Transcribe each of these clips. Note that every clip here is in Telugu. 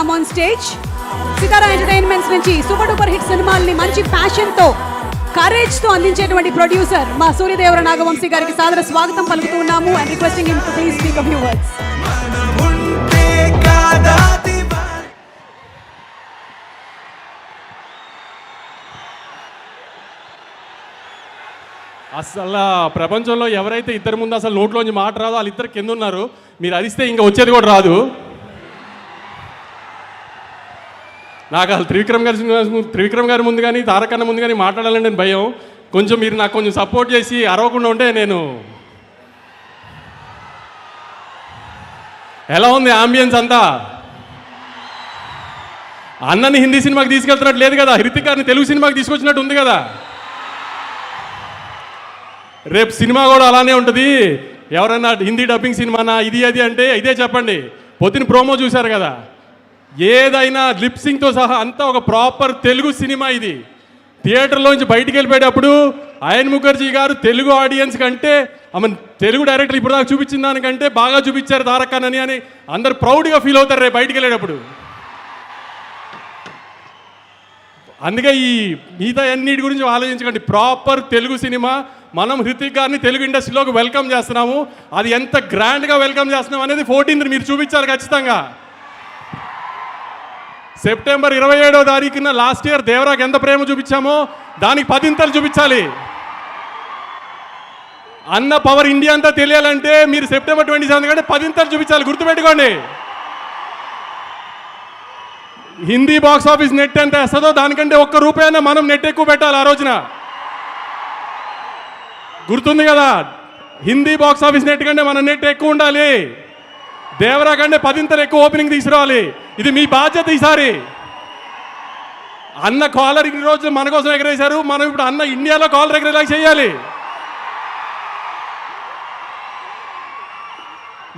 Come on stage Sitara entertainments నుంచి సూపర్ డూపర్ హిట్ సినిమాల్ని మంచి ఫ్యాషన్తో కరేజ్తో అందించేటువంటి ప్రొడ్యూసర్ మా సూర్యదేవర నాగవంశీ గారికి సాదర స్వాగతం పలుకుతూ ఉన్నాము and requesting him to please speak a words అసలు ప్రపంచంలో ఎవరైతే ఇద్దరు ముందు అసలు నోట్లోంచి మాట రాదో వాళ్ళు ఇద్దరు కింద ఉన్నారు. మీరు అరిస్తే ఇంకా వచ్చేది కూడా రాదు. నాకు అసలు త్రివిక్రమ్ గారి త్రివిక్రమ్ గారి ముందు కానీ తారకన్న ముందు కానీ మాట్లాడాలని భయం. కొంచెం మీరు నాకు కొంచెం సపోర్ట్ చేసి అరవకుండా ఉంటే నేను ఎలా ఉంది ఆంబియన్స్ అంతా? అన్నని హిందీ సినిమాకి తీసుకెళ్తున్నట్టు లేదు కదా. హృతిక్ గారిని తెలుగు సినిమాకి తీసుకొచ్చినట్టు ఉంది కదా. రేపు సినిమా కూడా అలానే ఉంటుంది. ఎవరైనా హిందీ డబ్బింగ్ సినిమానా ఇది అది అంటే ఇదే చెప్పండి. పొద్దున ప్రోమో చూశారు కదా. ఏదైనా లిప్సింగ్తో సహా అంతా ఒక ప్రాపర్ తెలుగు సినిమా ఇది. థియేటర్లోంచి బయటికి వెళ్ళిపోయేటప్పుడు అయన్ ముఖర్జీ గారు తెలుగు ఆడియన్స్ కంటే ఆమె తెలుగు డైరెక్టర్ ఇప్పుడు దాకా చూపించిన దానికంటే బాగా చూపించారు తారక్ అని అని అందరు ప్రౌడ్గా ఫీల్ అవుతారు రేపు బయటికి వెళ్ళేటప్పుడు. అందుకే ఈ మిగతా అన్నిటి గురించి ఆలోచించకండి. ప్రాపర్ తెలుగు సినిమా మనం హృతిక్ గారిని తెలుగు ఇండస్ట్రీలోకి వెల్కమ్ చేస్తున్నాము. అది ఎంత గ్రాండ్గా వెల్కమ్ చేస్తున్నాం అనేది ఫోర్టీన్త్ మీరు చూపించాలి ఖచ్చితంగా. సెప్టెంబర్ ఇరవై ఏడో తారీఖున లాస్ట్ ఇయర్ దేవరాకి ఎంత ప్రేమ చూపించామో దానికి పదింతలు చూపించాలి. అన్న పవర్ ఇండియా అంతా తెలియాలంటే మీరు సెప్టెంబర్ ట్వంటీ సెవెన్ కంటే పదింతలు చూపించాలి. గుర్తుపెట్టుకోండి. హిందీ బాక్స్ ఆఫీస్ నెట్ ఎంత వేస్తుందో దానికంటే ఒక్క రూపాయన మనం నెట్ ఎక్కువ పెట్టాలి ఆ రోజున. గుర్తుంది కదా? హిందీ బాక్స్ ఆఫీస్ నెట్ కంటే మన నెట్ ఎక్కువ ఉండాలి. దేవరా కంటే పదింతలు ఎక్కువ ఓపెనింగ్ తీసుకురావాలి. ఇది మీ బాధ్యత ఈసారి. అన్న కాలర్ ఇన్ని రోజులు మన కోసం ఎగరేశారు. మనం ఇప్పుడు అన్న ఇండియాలో కాలర్ ఎగరేలా చేయాలి.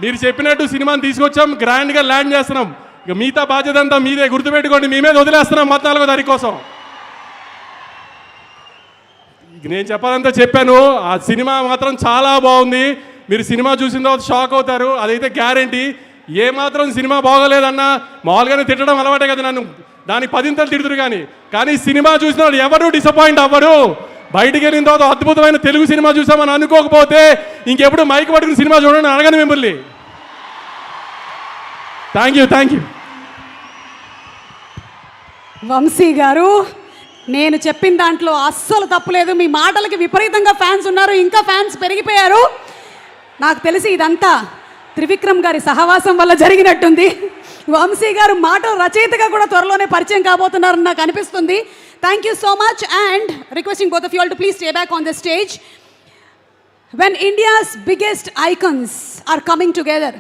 మీరు చెప్పినట్టు సినిమాని తీసుకొచ్చాం గ్రాండ్గా ల్యాండ్ చేస్తున్నాం. ఇక మిగతా బాధ్యత అంతా మీదే గుర్తుపెట్టుకోండి. మీ మీద వదిలేస్తున్నాం పద్నాలుగో తారీఖు కోసం. నేను చెప్పాలంతా చెప్పాను. ఆ సినిమా మాత్రం చాలా బాగుంది. మీరు సినిమా చూసిన తర్వాత షాక్ అవుతారు. అదైతే గ్యారంటీ. ఏ మాత్రం సినిమా బాగోలేదన్నా మామూలుగానే తిట్టడం అలవాటే కదా నన్ను. దాని పదింతలు తిడుతురు కానీ. కానీ సినిమా చూసిన వాళ్ళు ఎవరు డిసప్పాయింట్ అవ్వరు. బయటికి వెళ్ళిన తర్వాత అద్భుతమైన తెలుగు సినిమా చూసామని అనుకోకపోతే ఇంకెప్పుడు మైక్ పట్టుకుని సినిమా చూడండి అడగను మిమ్మల్ని. Thank you thank you Vamsi garu నేను చెప్పిన దాంట్లో అస్సలు తప్పులేదు. మీ మాటలకి విపరీతంగా ఫ్యాన్స్ ఉన్నారు. ఇంకా ఫ్యాన్స్ పెరిగిపోయారు. నాకు తెలిసి ఇదంతా త్రివిక్రమ్ గారి సహవాసం వల్ల జరిగినట్టుంది. వంశీ గారు మాట రచయితగా కూడా త్వరలోనే పరిచయం కాబోతున్నారని నాకు అనిపిస్తుంది. Thank you so much and requesting both of you all to please stay back on the stage when India's biggest icons are coming together